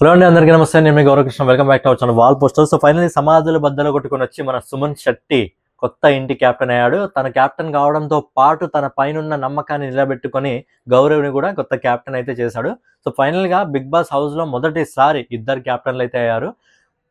Hello అండి అందరికీ నమస్తే నేను మీ Gauravkrishna. Welcome back to our channel wall poster so finally సమాధుల బద్దలు కొట్టుకొని వచ్చి మన సుమన్ శెట్టి కొత్త ఇంటి కెప్టెన్ అయ్యాడు. తన కెప్టెన్ కావడంతో పాటు తన పైన నమ్మకాన్ని నిలబెట్టుకొని గౌరవ్ని కూడా కొత్త కెప్టెన్ అయితే చేశాడు. సో ఫైనల్గా బిగ్ బాస్ హౌస్లో మొదటిసారి ఇద్దరు కెప్టెన్లు అయితే అయ్యారు.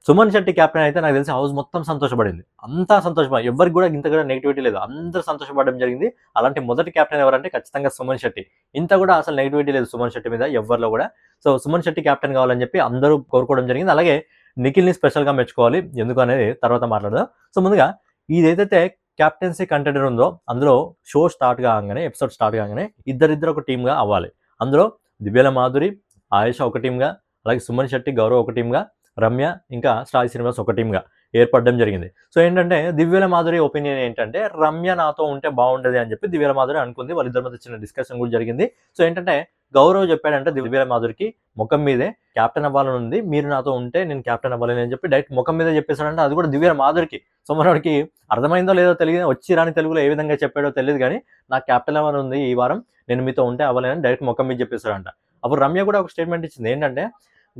సుమన్ శెట్టి క్యాప్టెన్ అయితే నాకు తెలిసి హౌస్ మొత్తం సంతోషపడింది. అంతా సంతోషపడి ఎవరికి కూడా ఇంత కూడా నెగిటివిటీ లేదు. అందరూ సంతోషపడడం జరిగింది. అలాంటి మొదటి కెప్టెన్ ఎవరంటే ఖచ్చితంగా సుమన్ శెట్టి. ఇంత కూడా అసలు నెగిటివిటీ లేదు సుమన్ శెట్టి మీద ఎవరిలో కూడా. సో సుమన్ శెట్టి క్యాప్టెన్ కావాలని చెప్పి అందరూ కోరుకోవడం జరిగింది. అలాగే నిఖిల్ని స్పెషల్గా మెచ్చుకోవాలి. ఎందుకు అనేది తర్వాత మాట్లాడదాం. సో ముందుగా ఇదేదైతే క్యాప్టెన్సీ కంటెండర్ ఉందో అందులో షో స్టార్ట్ కాగానే ఎపిసోడ్ స్టార్ట్ కాగానే ఇద్దరిద్దరు ఒక టీమ్గా అవ్వాలి. అందులో దివ్యల మాధురి ఆయుష ఒక టీమ్గా అలాగే సుమన్ శెట్టి గౌరవ్ ఒక టీమ్గా రమ్య ఇంకా స్టార్ శ్రీనివాస్ ఒక టీమ్గా ఏర్పడడం జరిగింది. సో ఏంటంటే దివ్యల మాధురి ఒపీనియన్ ఏంటంటే రమ్య నాతో ఉంటే బాగుండేది అని చెప్పి దివ్యల మాధురి అనుకుంది. వాళ్ళిద్దరి మధ్య చిన్న డిస్కషన్ కూడా జరిగింది. సో ఏంటంటే గౌరవ్ చెప్పాడంటే దివ్యల మాధురికి ముఖం మీదే క్యాప్టెన్ అవ్వాలని ఉంది మీరు నాతో ఉంటే నేను క్యాప్టెన్ అవ్వాలని అని చెప్పి డైరెక్ట్ ముఖం మీద చెప్పేశాడంటే అది కూడా దివ్యల మాధురికి. సో మనోడికి అర్థమైందో లేదో తెలియదు. వచ్చి రాని తెలుగులో ఏ విధంగా చెప్పాడో తెలియదు కానీ నాకు క్యాప్టెన్ అవ్వాలని ఉంది ఈ వారం. నేను మీతో ఉంటే అవ్వాలని డైరెక్ట్ ముఖం మీద చెప్పేశాడంట. అప్పుడు రమ్య కూడా ఒక స్టేట్మెంట్ ఇచ్చింది. ఏంటంటే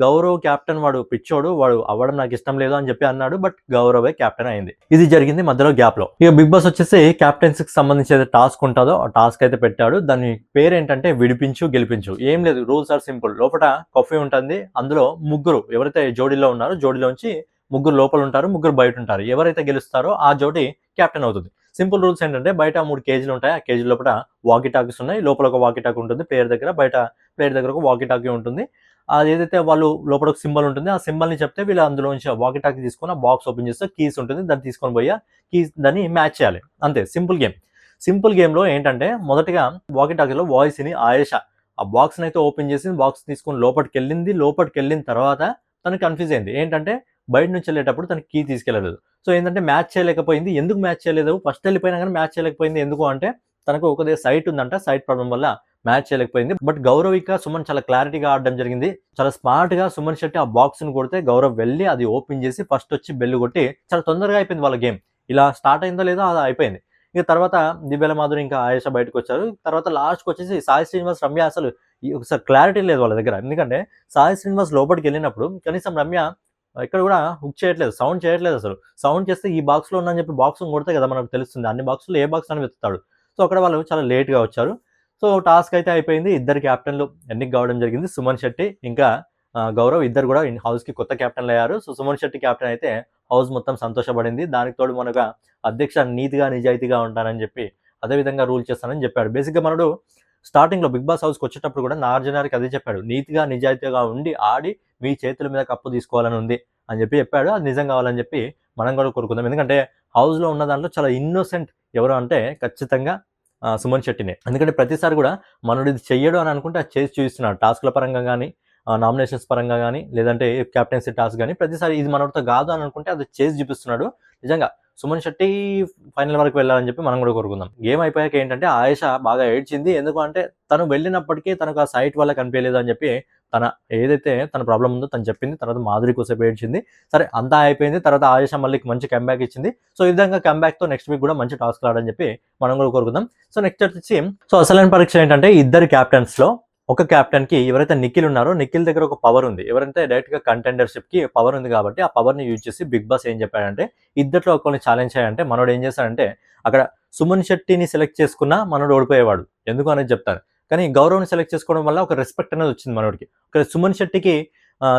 గౌరవ్ క్యాప్టెన్ వాడు పిచ్చోడు వాడు అవ్వడం నాకు ఇష్టం లేదు అని చెప్పి అన్నాడు బట్ గౌరవే క్యాప్టెన్ అయింది. ఇది జరిగింది మధ్యలో గ్యాప్లో. ఇక బిగ్ బాస్ వచ్చేసి క్యాప్టెన్సీ కి సంబంధించి ఏదైతే టాస్క్ ఉంటుందో ఆ టాస్క్ అయితే పెట్టాడు. దాని పేరు ఏంటంటే విడిపించు గెలిపించు. ఏం లేదు రూల్స్ ఆర్ సింపుల్ లోపల కఫీ ఉంటుంది అందులో ముగ్గురు ఎవరైతే జోడీలో ఉన్నారో జోడీలోంచి ముగ్గురు లోపల ఉంటారు ముగ్గురు బయట ఉంటారు. ఎవరైతే గెలుస్తారో ఆ జోడి క్యాప్టెన్ అవుతుంది. సింపుల్ రూల్స్ ఏంటంటే బయట మూడు కేజీలు ఉంటాయి. ఆ కేజీ లోపల వాకీ టాకీస్ ఉన్నాయి. లోపల ఒక వాకీ టాకీ ఉంటుంది. ప్లేయర్ దగ్గర బయట ప్లేయర్ దగ్గర ఒక వాకీ టాకీ ఉంటుంది. అది ఏదైతే వాళ్ళు లోపల ఒక సింబల్ ఉంటుంది ఆ సింబల్ని చెప్తే వీళ్ళు అందులోంచి వాకి టాకి తీసుకొని ఆ బాక్స్ ఓపెన్ చేస్తే కీస్ ఉంటుంది. దాన్ని తీసుకొని పోయి కీస్ దాన్ని మ్యాచ్ చేయాలి. అంతే సింపుల్ గేమ్. సింపుల్ గేమ్లో ఏంటంటే మొదటగా వాకి టాకీలో వాయిస్ని ఆయేష. ఆ బాక్స్ని అయితే ఓపెన్ చేసి బాక్స్ తీసుకొని లోపలికి వెళ్ళింది. లోపలికి వెళ్ళిన తర్వాత తను కన్ఫ్యూజ్ అయింది. ఏంటంటే బయట నుంచి వెళ్ళేటప్పుడు తనకి కీ తీసుకెళ్ళలేదు. సో ఏంటంటే మ్యాచ్ చేయలేకపోయింది. ఎందుకు మ్యాచ్ చేయలేదు? ఫస్ట్ వెళ్ళిపోయినా కానీ మ్యాచ్ చేయలేకపోయింది. ఎందుకు అంటే తనకు ఒక సైట్ ఉందంట. సైట్ ప్రాబ్లం వల్ల మ్యాచ్ చేయలేకపోయింది. బట్ గౌరవిక సుమన్ చాలా క్లారిటీగా ఆడడం జరిగింది. చాలా స్మార్ట్గా సుమన్ శెట్టి ఆ బాక్స్ని కొడితే గౌరవ్ వెళ్ళి అది ఓపెన్ చేసి ఫస్ట్ వచ్చి బెల్లు కొట్టి చాలా తొందరగా అయిపోయింది వాళ్ళ గేమ్. ఇలా స్టార్ట్ అయిందో లేదో అది అయిపోయింది. ఇక తర్వాత దివ్యల మాధురి ఇంకా ఆయేష బయటకు వచ్చారు. తర్వాత లాస్ట్కి వచ్చేసి సాయి శ్రీనివాస్ రమ్య అసలు ఈ ఒకసారి క్లారిటీ లేదు వాళ్ళ దగ్గర. ఎందుకంటే సాయి శ్రీనివాస్ లోపలికి వెళ్ళినప్పుడు కనీసం రమ్య ఇక్కడ కూడా హుక్ చేయట్లేదు సౌండ్ చేయట్లేదు అసలు. సౌండ్ చేస్తే ఈ బాక్స్లో ఉందని చెప్పి బాక్స్ కొడితే కదా మనకు తెలుస్తుంది. అన్ని బాక్స్లో ఏ బాక్స్ అని వెతుతాడు సో అక్కడ వాళ్ళు చాలా లేట్గా వచ్చారు. సో టాస్క్ అయితే అయిపోయింది. ఇద్దరు క్యాప్టెన్లు ఎన్నిక కావడం జరిగింది. సుమన్ శెట్టి ఇంకా గౌరవ్ ఇద్దరు కూడా హౌస్కి కొత్త క్యాప్టెన్లు అయ్యారు. సో సుమన్ శెట్టి క్యాప్టెన్ అయితే హౌస్ మొత్తం సంతోషపడింది. దానికి తోడు మనకు అధ్యక్ష నీతిగా నిజాయితీగా ఉంటానని చెప్పి అదే విధంగా రూల్ చేస్తానని చెప్పాడు. బేసిక్గా మనడు స్టార్టింగ్లో బిగ్ బాస్ హౌస్కి వచ్చేటప్పుడు కూడా నాగార్జునారికి అదే చెప్పాడు. నీతిగా నిజాయితీగా ఉండి ఆడి మీ చేతుల మీద కప్పు తీసుకోవాలని ఉంది అని చెప్పి చెప్పాడు. అది నిజం కావాలని చెప్పి మనం కూడా కోరుకుందాం. ఎందుకంటే హౌస్లో ఉన్న దాంట్లో చాలా ఇన్నోసెంట్ ఎవరు అంటే ఖచ్చితంగా సుమన్ శెట్టినే. ఎందుకంటే ప్రతిసారి కూడా మనడు ఇది చెయ్యడు అని అనుకుంటే అది చేసి చూపిస్తున్నాడు. టాస్క్ల పరంగా కానీ నామినేషన్స్ పరంగా కానీ లేదంటే కెప్టెన్సీ టాస్క్ కానీ ప్రతిసారి ఇది మనతో కాదు అని అనుకుంటే అది చేసి చూపిస్తున్నాడు. నిజంగా సుమన్ శెట్టి ఫైనల్ వరకు వెళ్ళాలని చెప్పి మనం కూడా కోరుకుందాం. గేమ్ అయిపోయాక ఏంటంటే ఆయేష బాగా ఏడ్చింది. ఎందుకు అంటే తను వెళ్ళినప్పటికీ తనకు ఆ సైట్ వల్ల కనిపించలేదు అని చెప్పి తన ఏదైతే తన ప్రాబ్లం ఉందో తను చెప్పింది. తర్వాత మాధురి కోసేపు ఏడ్చింది. సరే అంతా అయిపోయింది. తర్వాత ఆయేష మళ్ళీ మంచి కంబ్యాక్ ఇచ్చింది. సో ఈ విధంగా కంబ్యాక్తో తో నెక్స్ట్ వీక్ కూడా మంచి టాస్క్ రాడని చెప్పి మనం కూడా కోరుకుందాం. సో నెక్స్ట్ వచ్చేసి సో అసలైన పరీక్ష ఏంటంటే ఇద్దరు క్యాప్టెన్స్లో ఒక కెప్టెన్కి ఎవరైతే నిఖిల్ ఉన్నారో నిఖిల్ దగ్గర ఒక పవర్ ఉంది. ఎవరైతే డైరెక్ట్గా కంటెండర్షిప్కి పవర్ ఉంది కాబట్టి ఆ పవర్ని యూజ్ చేసి బిగ్ బాస్ ఏం చెప్పాడంటే ఇద్దట్లో ఒకరిని ఛాలెంజ్ చేయాలంటే మనోడు ఏం చేస్తాడంటే అక్కడ సుమన్ శెట్టిని సెలెక్ట్ చేసుకున్నా మనోడు ఓడిపోయేవాడు. ఎందుకు అనేది చెప్తాను. కానీ గౌరవ్ని సెలెక్ట్ చేసుకోవడం వల్ల ఒక రెస్పెక్ట్ అనేది వచ్చింది మనోడికి. ఒక సుమన్ శెట్టికి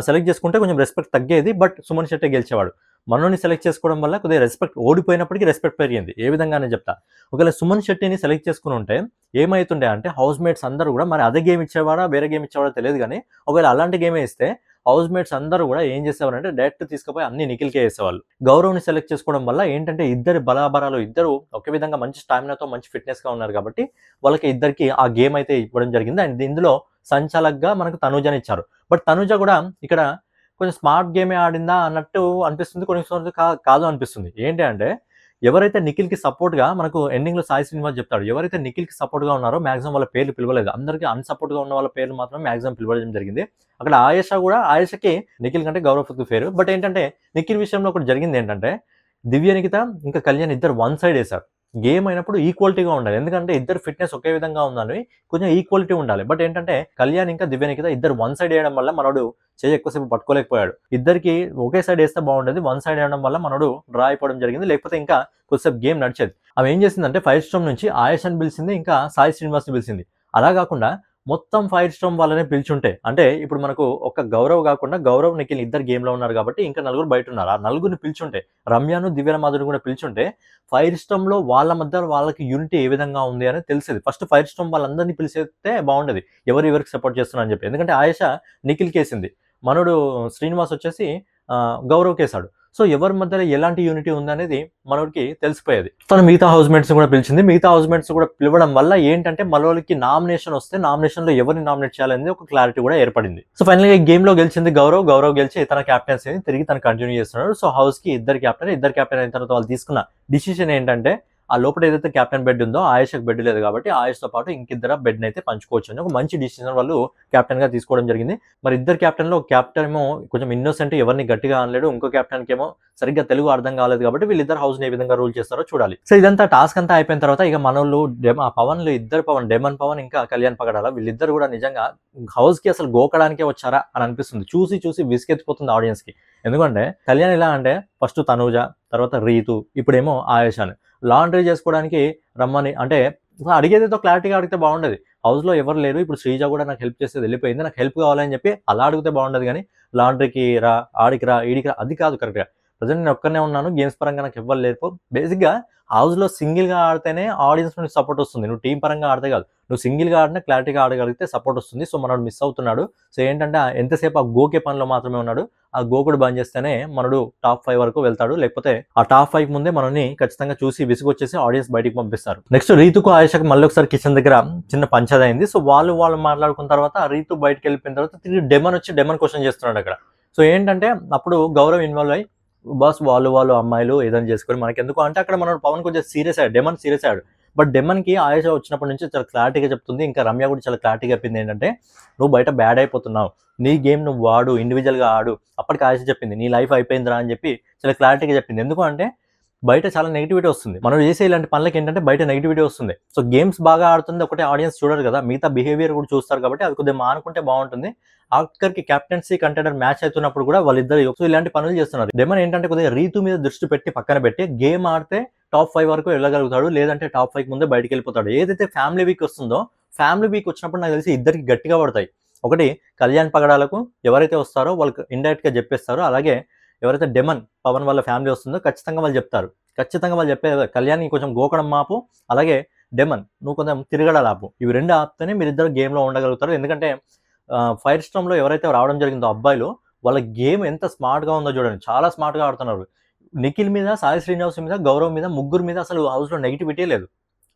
సెలెక్ట్ చేసుకుంటే కొంచెం రెస్పెక్ట్ తగ్గేది బట్ సుమన్ శెట్టి గెలిచేవాడు. మనోని సెలెక్ట్ చేసుకోవడం వల్ల కొద్దిగా రెస్పెక్ట్ ఓడిపోయినప్పటికీ రెస్పెక్ట్ పెరిగింది. ఏ విధంగానే చెప్తా. ఒకవేళ సుమన్ శెట్టిని సెలెక్ట్ చేసుకుని ఉంటే ఏమవుతుండే అంటే హౌస్ మేట్స్ అందరూ కూడా మరి అదే గేమ్ ఇచ్చేవాడా వేరే గేమ్ ఇచ్చేవాడా తెలియదు కానీ ఒకవేళ అలాంటి గేమే ఇస్తే హౌస్ మేట్స్ అందరూ కూడా ఏం చేసేవారంటే డైరెక్ట్ తీసుకుపోయి అన్ని నిఖిల్కే వేసేవాళ్ళు. గౌరవ్ని సెలెక్ట్ చేసుకోవడం వల్ల ఏంటంటే ఇద్దరు బలాబరాలు ఇద్దరు ఒకే విధంగా మంచి స్టామినాతో మంచి ఫిట్నెస్గా ఉన్నారు కాబట్టి వాళ్ళకి ఇద్దరికి ఆ గేమ్ అయితే ఇవ్వడం జరిగింది. అండ్ ఇందులో సంచాలక్గా మనకు తనూజని ఇచ్చారు. బట్ తనూజ కూడా ఇక్కడ కొంచెం స్మార్ట్ గేమే ఆడిందా అన్నట్టు అనిపిస్తుంది కొన్ని సార్లు కా- కాదు అనిపిస్తుంది. ఏంటి అంటే ఎవరైతే నిఖిల్కి మనకు ఎండింగ్లో సాయి శ్రీనివాస్ చెప్తాడు ఎవరైతే నిఖిల్కి ఉన్నారో మాక్సిమం వాళ్ళ పేర్లు పిలవలేదు. అందరికీ అన్సపోర్ట్గా ఉన్న వాళ్ళ పేర్లు మాత్రం మాక్సిమం పిలవడం జరిగింది. అక్కడ ఆయేష కూడా ఆయేషకి నిఖిల్ కంటే గౌరవ పేరు. బట్ ఏంటంటే నిఖిల్ విషయంలో ఒకటి జరిగింది ఏంటంటే దివ్య నిఖిత ఇంకా కళ్యాణ్ ఇద్దరు వన్ సైడ్ వేశారు. గేమ్ అయినప్పుడు ఈక్వాలిటీగా ఉండాలి. ఎందుకంటే ఇద్దరు ఫిట్నెస్ ఒకే విధంగా ఉండాలి. కొంచెం ఈక్వాలిటీ ఉండాలి. బట్ ఏంటంటే కళ్యాణ్ ఇంకా దివ్య నిఖిత ఇద్దరు వన్ సైడ్ వేయడం వల్ల మనోడు చేయి ఎక్కువసేపు పట్టుకోలేకపోయాడు. ఇద్దరికి ఒకే సైడ్ వేస్తే బాగుండేది. వన్ సైడ్ వేయడం వల్ల మనోడు డ్రా అయిపోవడం జరిగింది. లేకపోతే ఇంకా కొద్దిసేపు గేమ్ నడిచేది. ఆమె ఏం చేసిందంటే ఫైవ్ స్టోమ్ నుంచి ఆయుష్ పిలిచింది. ఇంకా సాయి శ్రీనివాస్ని పిలిచింది. అలా కాకుండా మొత్తం ఫైర్ స్టోమ్ వాళ్ళనే పిలిచుంటే అంటే ఇప్పుడు మనకు ఒక గౌరవ్ కాకుండా గౌరవ్ నిఖిల్ ఇద్దరు గేమ్లో ఉన్నారు కాబట్టి ఇంకా నలుగురు బయట ఉన్నారు ఆ నలుగురిని పిలిచుంటే రమ్యను దివ్యల మాధురి కూడా పిలిచుంటే ఫైర్ స్టోమ్లో వాళ్ళ మధ్య వాళ్ళకి యూనిటీ ఏ విధంగా ఉంది అని తెలిసేది. ఫస్ట్ ఫైర్ స్టోమ్ వాళ్ళందరినీ పిలిచేస్తే బాగుండేది. ఎవరు ఎవరికి సపోర్ట్ చేస్తున్నారు అని చెప్పి. ఎందుకంటే ఆయేష నిఖిల్ కేసింది. మనోడు శ్రీనివాస్ వచ్చేసి గౌరవ్ కేసాడు సో ఎవరి మధ్యలో ఎలాంటి యూనిటీ ఉందనేది మనోడికి తెలిసిపోయేది. తను మిగతా హౌస్ మేట్స్ కూడా పిలిచింది. మిగతా హౌస్ మేట్స్ కూడా పిలవడం వల్ల ఏంటంటే మనోళ్ళకి నామినేషన్ వస్తే నామినేషన్లో ఎవరిని నామినేట్ చేయాలనేది ఒక క్లారిటీ కూడా ఏర్పడింది. సో ఫైనల్గా గేమ్లో గెలిచింది గౌరవ్. గౌరవ్ గెలిచి తన క్యాప్టెన్సీ తిరిగి తను కంటిన్యూ చేస్తున్నాడు. సో హౌస్కి ఇద్దరు క్యాప్టెన్ ఇద్దరు క్యాప్టెన్ అయిన తర్వాత వాళ్ళు తీసుకున్న డిసిషన్ ఏంటంటే ఆ లోపల ఏదైతే క్యాప్టెన్ బెడ్ ఉందో ఆయుష్కి బెడ్ లేదు కాబట్టి ఆయుష్తో పాటు ఇంకిద్దరు బెడ్ అయితే పంచుకోవచ్చు అని ఒక మంచి డిసిజన్ వాళ్ళు కెప్టెన్గా తీసుకోవడం జరిగింది. మరి ఇద్దరు క్యాప్టెన్లో క్యాప్టెన్ ఏమో కొంచెం ఇన్నోసెంట్ ఎవరిని గట్టిగా అనలేడు. ఇంకో క్యాప్టెన్కి ఏమో సరిగ్గా తెలుగు అర్థం కాలేదు కాబట్టి వీళ్ళిద్దరు హౌస్ ఏ విధంగా రూల్ చేస్తారో చూడాలి. సో ఇదంతా టాస్క్ అంతా అయిపోయిన తర్వాత ఇక మనోళ్ళు డెమ ఆ పవన్లు ఇద్దరు పవన్ డెమన్ పవన్ ఇంకా కళ్యాణ్ పగడాల వీళ్ళిద్దరు కూడా నిజంగా హౌస్కి అసలు గోకడానికే వచ్చారా అని అనిపిస్తుంది. చూసి చూసి విసిగెత్తిపోతుంది ఆడియన్స్కి. ఎందుకంటే కళ్యాణ్ ఎలా అంటే ఫస్ట్ తనూజ తర్వాత రీతు ఇప్పుడేమో ఆయేష్ అని. లాండ్రీ చేసుకోవడానికి రమ్మని అంటే అడిగేదేదో క్లారిటీగా అడిగితే బాగుండేది. హౌస్లో ఎవరు లేరు ఇప్పుడు శ్రీజ కూడా నాకు హెల్ప్ చేసేది వెళ్ళిపోయింది నాకు హెల్ప్ కావాలని చెప్పి అలా అడిగితే బాగుండదు కానీ లాండ్రీకి రా ఆడికి రా ఈడికి రా అది కాదు కరెక్ట్గా. ప్రజెంట్ నేను ఒక్కనే ఉన్నాను గేమ్స్ పరంగా నాకు ఇవ్వాలి లేదు బేసిక్గా హౌస్లో సింగిల్గా ఆడితేనే ఆడియన్స్ నుండి సపోర్ట్ వస్తుంది. నువ్వు టీం పరంగా ఆడితే కాదు. నువ్వు సింగిల్గా ఆడినా క్లారిటీగా ఆడగలిగితే సపోర్ట్ వస్తుంది. సో మనోడు మిస్ అవుతున్నాడు. సో ఏంటంటే ఎంతసేపు ఆ గోకే పనిలో మాత్రమే ఉన్నాడు. ఆ గోకుడు బంద్ చేస్తేనే మనడు టాప్ ఫైవ్ వరకు వెళ్తాడు. లేకపోతే ఆ టాప్ ఫైవ్ ముందే మనల్ని ఖచ్చితంగా చూసి విసుగొచ్చేసి ఆడియన్స్ బయటికి పంపిస్తారు. నెక్స్ట్ రీతుకు ఆయుషకు మళ్ళీ ఒకసారి కిచెన్ దగ్గర చిన్న పంచదైంది సో వాళ్ళు వాళ్ళు మాట్లాడుకున్న తర్వాత రీతు బయటకు వెళ్ళిపోయిన తర్వాత తిరిగి డెమన్ వచ్చి డెమన్ క్వశ్చన్ చేస్తున్నాడు అక్కడ. సో ఏంటంటే అప్పుడు గౌరవ్ ఇన్వాల్వ్ అయ్యి బాస్ వాళ్ళు వాళ్ళు అమ్మాయిలు ఏదైనా చేసుకొని మనకి ఎందుకు అంటే అక్కడ మన పవన్ కొంచెం సీరియస్ అయ్యాడు. డెమన్ సీరియస్ అయ్యాడు. బట్ డెమన్కి ఆయుష వచ్చినప్పటి నుంచి చాలా క్లారిటీగా చెప్తుంది. ఇంకా రమ్య కూడా చాలా క్లారిటీగా చెప్పింది ఏంటంటే నువ్వు బయట బ్యాడ్ అయిపోతున్నావు. నీ గేమ్ నువ్వు వాడు ఇండివిజువల్గా ఆడు. అప్పటికి ఆయుష చెప్పింది నీ లైఫ్ అయిపోయిందిరా అని చెప్పి చాలా క్లారిటీగా చెప్పింది. ఎందుకు అంటే బయట చాలా నెగిటివిటీ వస్తుంది. మనం చేసే ఇలాంటి పనులకి ఏంటంటే బయట నెగిటివిటీ వస్తుంది. సో గేమ్స్ బాగా ఆడుతుంది ఒకటే ఆడియన్స్ చూడరు కదా. మిగతా బిహేవియర్ కూడా చూస్తారు కాబట్టి అది కొద్దిగా మానుకుంటే బాగుంటుంది. ఆఖరికి కెప్టెన్సీ కంటెండర్ మ్యాచ్ అవుతున్నప్పుడు కూడా వాళ్ళిద్దరు ఇలాంటి పనులు చేస్తున్నారు. డెమన్ ఏంటంటే కొద్దిగా రీతు మీద దృష్టి పెట్టి పక్కన పెట్టి గేమ్ ఆడితే టాప్ ఫైవ్ వరకు వెళ్ళగలుగుతాడు లేదంటే టాప్ ఫైవ్ ముందే బయటికి వెళ్ళిపోతాడు. ఏదైతే ఫ్యామిలీ వీక్ వస్తుందో ఫ్యామిలీ వీక్ వచ్చినప్పుడు నాకు తెలిసి ఇద్దరికి గట్టిగా పడతాయి. ఒకటి కళ్యాణ్ పగడాలకు ఎవరైతే వస్తారో వాళ్ళకి ఇండైరెక్ట్గా చెప్పేస్తారో. అలాగే ఎవరైతే డెమన్ పవన్ వాళ్ళ ఫ్యామిలీ వస్తుందో ఖచ్చితంగా వాళ్ళు చెప్తారు. ఖచ్చితంగా వాళ్ళు చెప్పేది కళ్యాణ్ కొంచెం గోకడం మాపు అలాగే డెమన్ నువ్వు కొంచెం తిరగడాలు ఆపు. ఇవి రెండు ఆపితేనే మీరిద్దరు గేమ్లో ఉండగలుగుతారు. ఎందుకంటే ఫైర్ స్టోమ్లో ఎవరైతే రావడం జరిగిందో అబ్బాయిలు వాళ్ళ గేమ్ ఎంత స్మార్ట్గా ఉందో చూడండి. చాలా స్మార్ట్గా ఆడుతున్నారు. నిఖిల్ మీద సాయి శ్రీనివాస్ మీద గౌరవ్ మీద ముగ్గురు మీద అసలు హౌస్లో నెగిటివిటీ లేదు.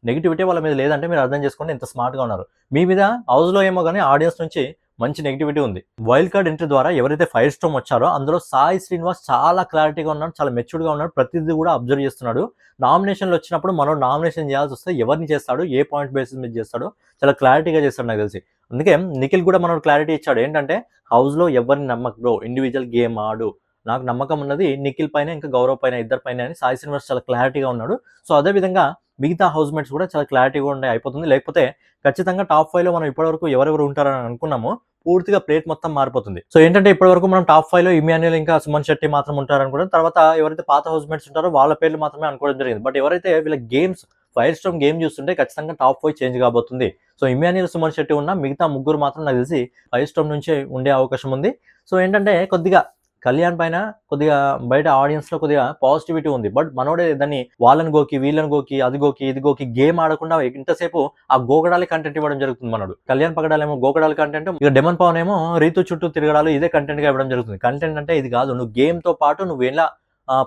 నెగిటివిటీ వాళ్ళ మీద లేదంటే మీరు అర్థం చేసుకోండి ఎంత స్మార్ట్గా ఉన్నారు. మీ మీద హౌస్లో ఏమో కానీ ఆడియన్స్ నుంచి మంచి నెగిటివిటీ ఉంది. వైల్డ్ కార్డ్ ఎంట్రీ ద్వారా ఎవరైతే ఫైర్ స్టోమ్ వచ్చారో అందులో సాయి శ్రీనివాస్ చాలా క్లారిటీగా ఉన్నాడు చాలా మెచ్యూర్డ్గా ఉన్నాడు ప్రతిదీ కూడా అబ్జర్వ్ చేస్తున్నాడు. నామినేషన్లు వచ్చినప్పుడు మనం నామినేషన్ చేయాల్సి వస్తే ఎవరిని చేస్తాడు ఏ పాయింట్ బేసిస్ మీద చేస్తాడో చాలా క్లారిటీగా చేస్తాడు నాకు తెలిసి. అందుకే నిఖిల్ కూడా మనం క్లారిటీ ఇచ్చాడు. ఏంటంటే హౌస్లో ఎవరిని నమ్మక బ్రో ఇండివిజువల్ గేమ్ ఆడు. నాకు నమ్మకం ఉన్నది నిఖిల్ పైన ఇంకా గౌరవ్ పైన ఇద్దరు పైన అని సాయి శ్రీనివాస్ చాలా క్లారిటీగా ఉన్నాడు. సో అదే విధంగా మిగతా హౌస్ మేట్స్ కూడా చాలా క్లారిటీగా ఉండే అయిపోతుంది. లేకపోతే ఖచ్చితంగా టాప్ ఫైవ్లో మనం ఇప్పటివరకు ఎవరెవరు ఉంటారని అనుకున్నామో పూర్తిగా ప్లేట్ మొత్తం మారిపోతుంది. సో ఏంటంటే ఇప్పటి వరకు మనం టాప్ ఫైవ్లో ఇమాన్యుల్ ఇంకా సుమన్ శెట్టి మాత్రం ఉంటారు అనుకున్నాం తర్వాత ఎవరైతే పాత హౌస్ మేట్స్ ఉంటారో వాళ్ళ పేర్లు మాత్రమే అనుకోవడం జరిగింది. బట్ ఎవరైతే వీళ్ళ గేమ్స్ ఫైర్ స్టోమ్ గేమ్ చూస్తుంటే ఖచ్చితంగా టాప్ ఫైవ్ చేంజ్ కాబోతుంది. సో ఇమాన్యుల్ సుమన్ శెట్టి ఉన్న మిగతా ముగ్గురు మాత్రం నాకు తెలిసి ఫైర్ స్టోమ్ నుంచే ఉండే అవకాశం ఉంది. సో ఏంటంటే కొద్దిగా కళ్యాణ్ పైన కొద్దిగా బయట ఆడియన్స్లో కొద్దిగా పాజిటివిటీ ఉంది. బట్ మనోడే దాన్ని వాళ్ళని గోకి వీళ్ళని గోకి అది గోకి ఇది గోకి గేమ్ ఆడకుండా ఇంతసేపు ఆ గోకడాలి కంటెంట్ ఇవ్వడం జరుగుతుంది మనోడు. కళ్యాణ్ పగడాలేమో గోకడాలి కంటెంట్ ఇక డెమన్ పవన్ ఏమో రీతు చుట్టూ తిరగడాలు ఇదే కంటెంట్గా ఇవ్వడం జరుగుతుంది. కంటెంట్ అంటే ఇది కాదు. నువ్వు గేమ్తో పాటు నువ్వు ఎలా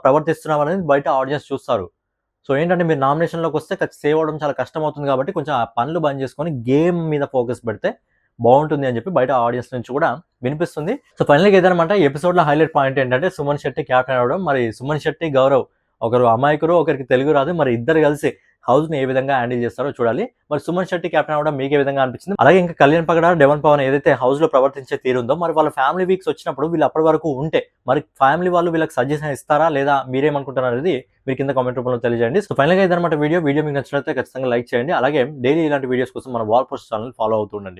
ప్రవర్తిస్తున్నావు అనేది బయట ఆడియన్స్ చూస్తారు. సో ఏంటంటే మీరు నామినేషన్లోకి వస్తే సేవ్ అవ్వడం చాలా కష్టం అవుతుంది కాబట్టి కొంచెం ఆ పనులు బంద్ చేసుకొని గేమ్ మీద ఫోకస్ పెడితే బాగుంటుంది అని చెప్పి బయట ఆడియన్స్ నుంచి కూడా వినిపిస్తుంది. సో ఫైనల్గా ఏదనమాట ఎపిసోడ్లో హైలైట్ పాయింట్ ఏంటంటే సుమన్ శెట్టి క్యాప్టెన్ అవడం మరి సుమన్ శెట్టి గౌరవ్ ఒకరు అమాయకురు ఒకరికి తెలుగు రాదు. మరి ఇద్దరు కలిసి హౌస్ని ఏ విధంగా హ్యాండిల్ చేస్తారో చూడాలి. మరి సుమన్ శెట్టి క్యాప్టెన్ అవడం మీకు ఏ విధంగా అనిపించింది అలాగే ఇంకా కళ్యాణ్ పగడ డెవన్ పవన్ ఏదైతే హౌస్లో ప్రవర్తించే తీరుందో మరి వాళ్ళ ఫ్యామిలీ వీక్స్ వచ్చినప్పుడు వీళ్ళు అప్పటి వరకు ఉంటే మరి ఫ్యామిలీ వాళ్ళు వీళ్ళకి సజెషన్ ఇస్తారా లేదా మీరేమనుకుంటున్నారు అనేది మీరు కింద కామెంట్ రూపంలో తెలియజేయండి. సో ఫైనల్గా ఇదన్నమాట వీడియో వీడియో మీకు నచ్చినట్లయితే ఖచ్చితంగా లైక్ చేయండి. అలాగే డైలీ ఇలాంటి వీడియోస్ కోసం మన వాల్ పోస్ట్ ఛానల్ ఫాలో అవుతుండండి